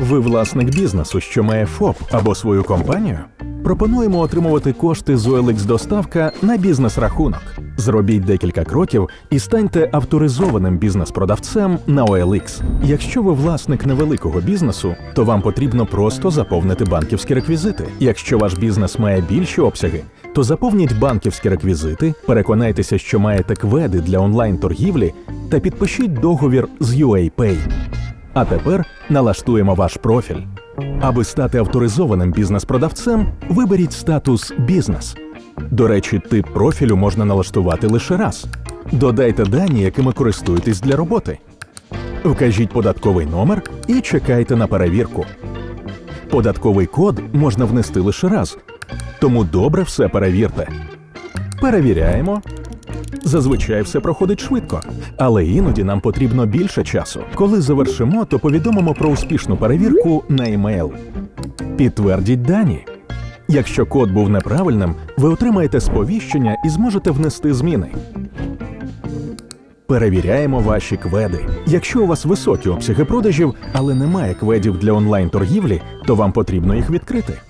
Ви власник бізнесу, що має ФОП або свою компанію? Пропонуємо отримувати кошти з OLX доставка на бізнес-рахунок. Зробіть декілька кроків і станьте авторизованим бізнес-продавцем на OLX. Якщо ви власник невеликого бізнесу, то вам потрібно просто заповнити банківські реквізити. Якщо ваш бізнес має більші обсяги, то заповніть банківські реквізити, переконайтеся, що маєте кведи для онлайн-торгівлі та підпишіть договір з UAPay. А тепер налаштуємо ваш профіль. Аби стати авторизованим бізнес-продавцем, виберіть статус Бізнес. До речі, тип профілю можна налаштувати лише раз. Додайте дані, якими користуєтесь для роботи. Вкажіть податковий номер і чекайте на перевірку. Податковий код можна внести лише раз, тому добре все перевірте. Перевіряємо. Зазвичай все проходить швидко, але іноді нам потрібно більше часу. Коли завершимо, то повідомимо про успішну перевірку на емейл. Підтвердіть дані. Якщо код був неправильним, ви отримаєте сповіщення і зможете внести зміни. Перевіряємо ваші кведи. Якщо у вас високі обсяги продажів, але немає кведів для онлайн-торгівлі, то вам потрібно їх відкрити.